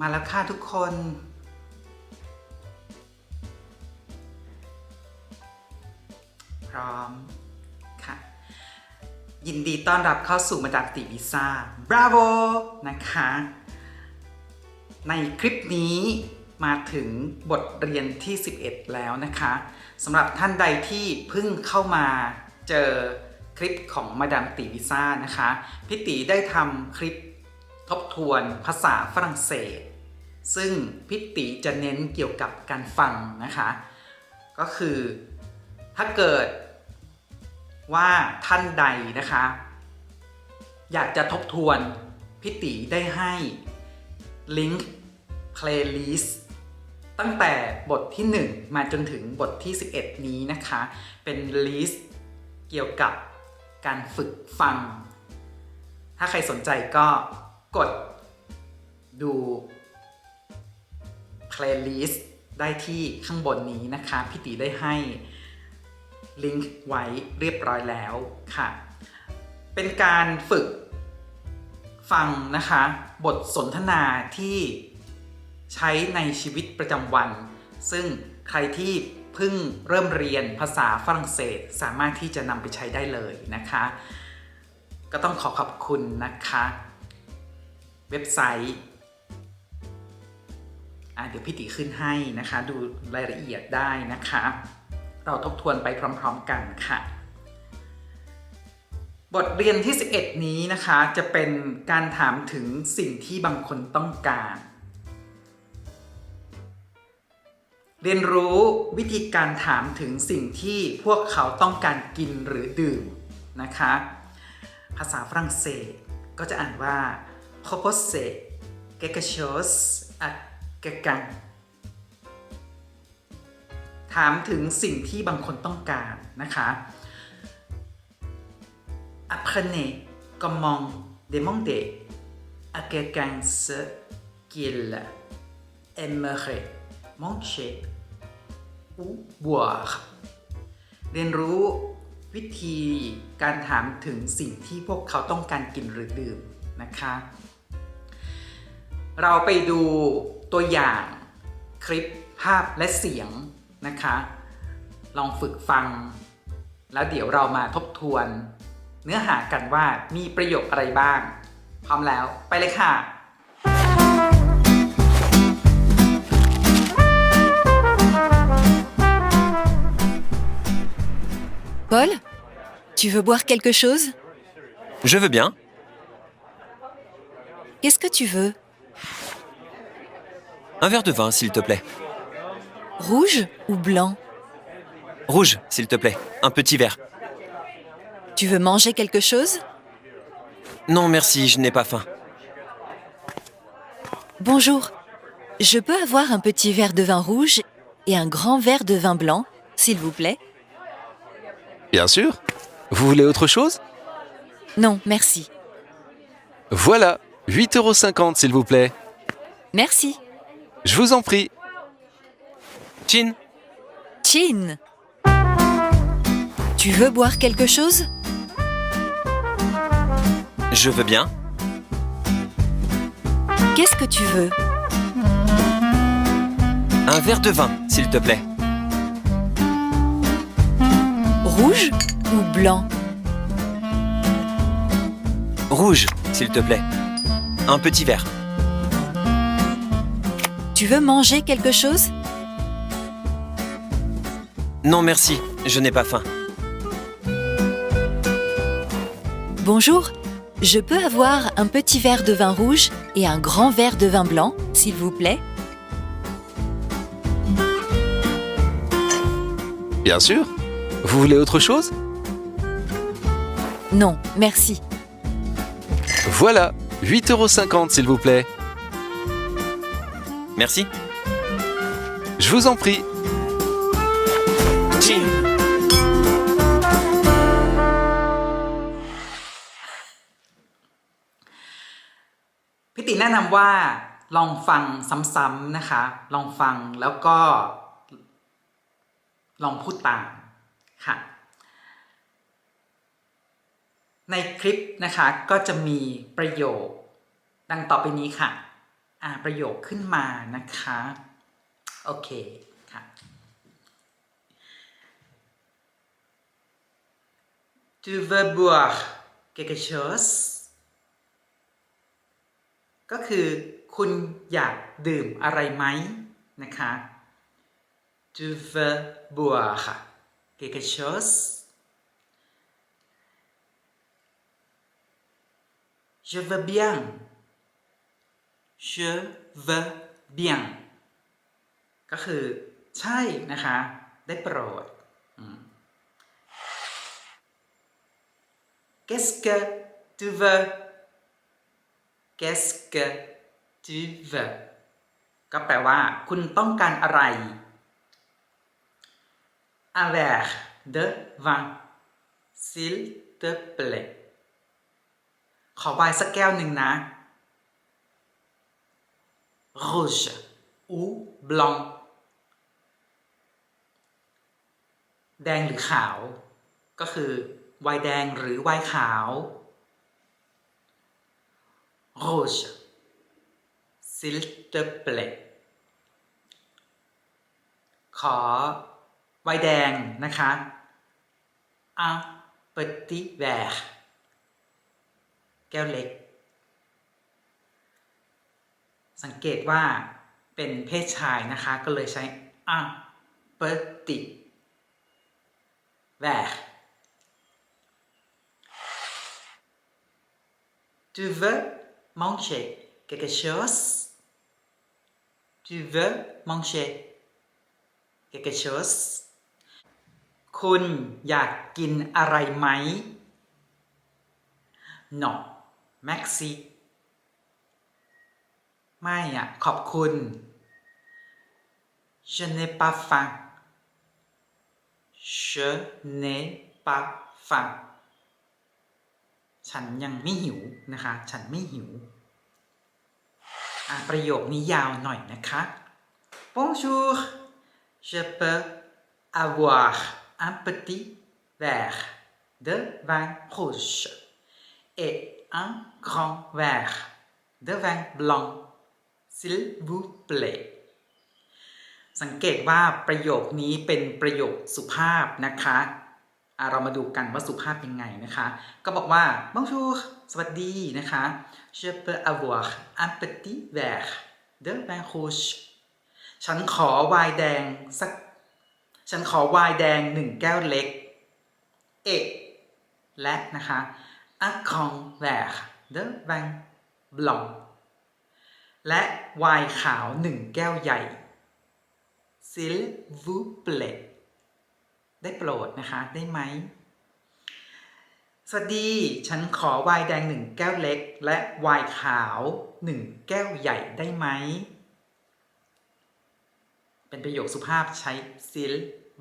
มาแล้วค่ะทุกคน พร้อมค่ะ ยินดีต้อนรับเข้าสู่มาดามติวิซ่าบราโวนะคะ ในคลิปนี้มาถึงบทเรียนที่ 11 แล้วนะคะสำหรับท่านใดที่เพิ่งเข้ามาเจอคลิปของมาดามติวิซ่านะคะ พี่ตีได้ทำคลิป ทบทวนภาษาฝรั่งเศส ซึ่งพี่ตีจะเน้นเกี่ยวกับการฟังนะคะ ก็คือถ้าเกิดว่าท่านใดนะคะ อยากจะทบทวนพี่ตีได้ให้ลิงก์ playlist ตั้งแต่บทที่ 1 มาจนถึงบทที่ 11 นี้นะคะ เป็นลิสต์เกี่ยวกับการฝึกฟัง ถ้าใครสนใจก็ กดดู playlist ได้ที่ข้างบนนี้นะคะพี่ตีได้ให้ลิงก์ไว้เรียบร้อยแล้วค่ะ เป็นการฝึกฟังนะคะ บทสนทนาที่ใช้ในชีวิตประจำวัน ซึ่งใครที่เพิ่งเริ่มเรียนภาษาฝรั่งเศสสามารถที่จะนำไปใช้ได้เลยนะคะ ก็ต้องขอขอบคุณนะคะ เว็บไซต์เดี๋ยวพี่ติขึ้นให้นะคะ ดูรายละเอียดได้นะคะ เราทบทวนไปพร้อมๆกันค่ะ บทเรียนที่ 11 นี้นะคะจะเป็นการถามถึงสิ่งที่บางคนต้องการ เรียนรู้วิธีการถามถึงสิ่งที่พวกเขาต้องการกินหรือดื่มนะคะ ภาษาฝรั่งเศสก็จะอ่านว่า proposer quelque chose à quelqu'un ถามถึงสิ่งที่บางคนต้องการนะคะ apprenez comment demander à quelqu'un ce qu'il aimerait manger ou boire เรียนรู้วิธีการถามถึงสิ่งที่พวกเขาต้องการกินหรือดื่มนะคะ เราไปดูตัวอย่างคลิปภาพและเสียงนะคะ ลองฝึกฟัง แล้วเดี๋ยวเรามาทบทวน เนื้อหากันว่ามีประโยคอะไรบ้าง พร้อมแล้วไปเลยค่ะ Paul Tu veux boire quelque chose Je veux bien. Qu'est-ce que tu veux Un verre de vin, s'il te plaît. Rouge ou blanc? Rouge, s'il te plaît. Un petit verre. Tu veux manger quelque chose? Non, merci, je n'ai pas faim. Bonjour. Je peux avoir un petit verre de vin rouge et un grand verre de vin blanc, s'il vous plaît? Bien sûr. Vous voulez autre chose? Non, merci. Voilà, 8,50€ s'il vous plaît. Merci. Je vous en prie. Chin Chin Tu veux boire quelque chose? Je veux bien. Qu'est-ce que tu veux? Un verre de vin, s'il te plaît. Rouge ou blanc? Rouge, s'il te plaît. Un petit verre. Tu veux manger quelque chose? Non, merci, je n'ai pas faim. Bonjour. Je peux avoir un petit verre de vin rouge et un grand verre de vin blanc, s'il vous plaît? Bien sûr. Vous voulez autre chose? Non, merci. Voilà, 8,50€ s'il vous plaît. Merci. Je vous en prie. Chin พี่ติแนะนำว่าลองฟังซ้ำๆนะคะ ลองฟังแล้วก็ ลองพูดตามค่ะ ในคลิปนะคะก็จะมีประโยคดังต่อไปนี้ค่ะอ่าน ประโยคขึ้นมานะคะโอเคค่ะ Tu veux boire quelque chose ก็คือคุณอยากดื่มอะไรไหมนะคะ Tu veux boire quelque chose Je veux bien Je veux bien ก็คือใช่นะคะ ได้โปรด Qu'est-ce que tu veux Qu'est-ce que tu veux ก็แปลว่า คุณต้องการอะไร Un verre de vin s'il te plaît ขอไวน์สักแก้วหนึ่งนะ Rouge ou blanc แดงหรือขาว ก็คือวน์แดงหรือวน์ขาว Rouge s'il te plaît ขอวน์แดงนะคะ un petit verre แก้วเล็ก สังเกตว่าเป็นเพศชายนะคะ ก็เลยใช้ un petit verre Tu veux manger quelque chose Tu veux manger quelque chose คุณอยากกินอะไรไหม Non merci ไม่อะ ขอบคุณ Je n'ai pas faim Je n'ai pas faim ฉันยังไม่หิวนะคะ ฉันไม่หิว ประโยคนี้ยาวหน่อยนะคะ Bonjour je peux avoir un petit verre de vin rouge et un grand verre de vin blanc s'il vous plaît สังเกตว่าประโยคนี้เป็นประโยคสุภาพนะคะเรามาดูกันว่าสุภาพยังไงนะคะ ก็บอกว่า bonjour สวัสดีนะคะ je peux avoir un petit verre de vin rouge ฉันขอไวน์แดงสัก ฉันขอไวน์แดงหนึ่งแก้วเล็ก เอและนะคะ un grand verre de vin blanc และไวน์ขาวหนึ่งแก้วใหญ่ s'il vous plaît ได้โปรดนะคะ ได้ไหม สวัสดี ฉันขอไวน์แดงหนึ่งแก้วเล็ก และไวน์ขาวหนึ่งแก้วใหญ่ได้ไหม เป็นประโยคสุภาพใช้ s'il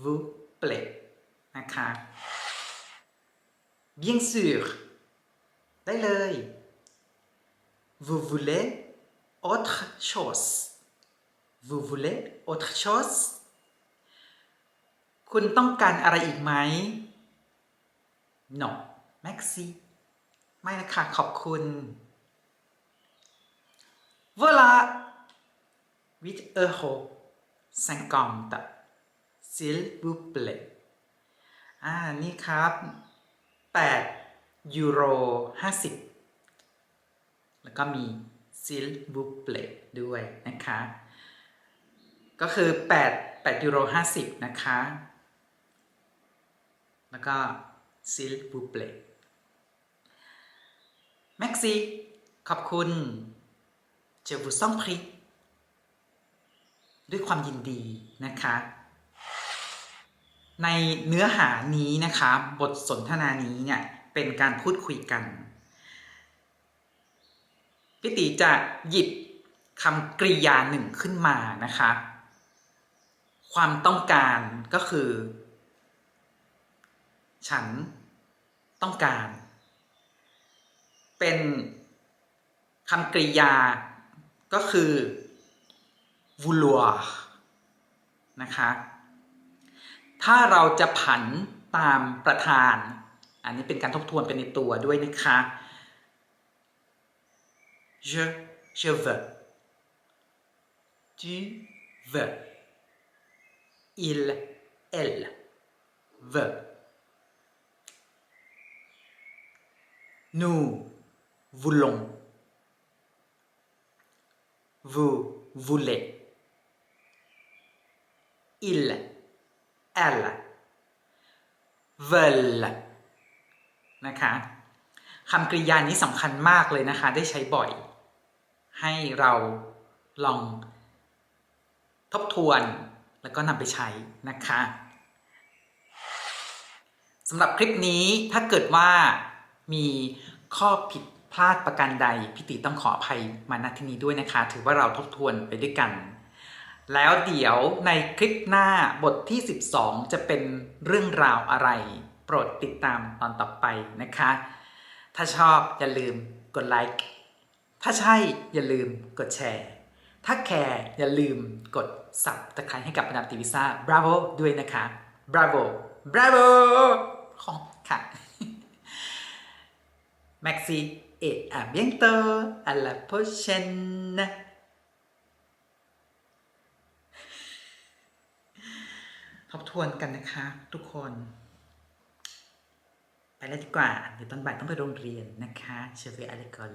vous plaît นะคะ bien sûr ได้เลย vous voulez autre chose vous voulez autre chose คุณต้องการอะไรอีกไหม non merci ไม่นะคะขอบคุณ voilà 8 euros 50 s'il vous plaît อ่า นี่ครับ8ยูโร50 แล้วก็มี s'il vous plaît ด้วยนะคะ ก็คือ 8 8ยูโร50 นะคะ แล้วก็ s'il vous plaît merci ขอบคุณ je vous en prie ด้วยความยินดีนะคะ ในเนื้อหานี้นะคะ บทสนทนานี้เนี่ย เป็นการพูดคุยกัน พี่ติจะหยิบคำกริยาหนึ่งขึ้นมานะคะ ความต้องการก็คือ ฉันต้องการ เป็นคำกริยาก็คือ vouloir นะคะ ถ้าเราจะผันตามประธาน อันนี้เป็นการทบทวนเป็นในตัวด้วยนะคะ je je veux tu veux il elle veut nous voulons vous voulez il elle veulent นะคะคำกริยานี้สำคัญมากเลยนะคะ ได้ใช้บ่อย ให้เราลองทบทวนแล้วก็นำไปใช้นะคะสำหรับคลิปนี้ถ้าเกิดว่ามีข้อผิดพลาดประการใดพี่ติต้องขออภัยมาณที่นี้ด้วยนะคะ ถือว่าเราทบทวนไปด้วยกัน แล้วเดี๋ยวในคลิปหน้าบทที่ 12 จะเป็นเรื่องราวอะไร โปรดติดตามตอนต่อไปนะคะ ถ้าชอบอย่าลืมกดไลค์ ถ้าใช่อย่าลืมกดแชร์ ถ้าแคร์อย่าลืมกดสับตะไคร้ให้กับมาดาติวิซ่า bravo ด้วยนะคะ bravo bravo ขอบค่ะ Maxi et à bientôt à la prochaine ทบทวนกันนะคะ ทุกคน ไปแล้วดีกว่าเดี๋ยวตอนบ่ายต้องไปโรงเรียนนะคะเชฟเวอร์อเลกอน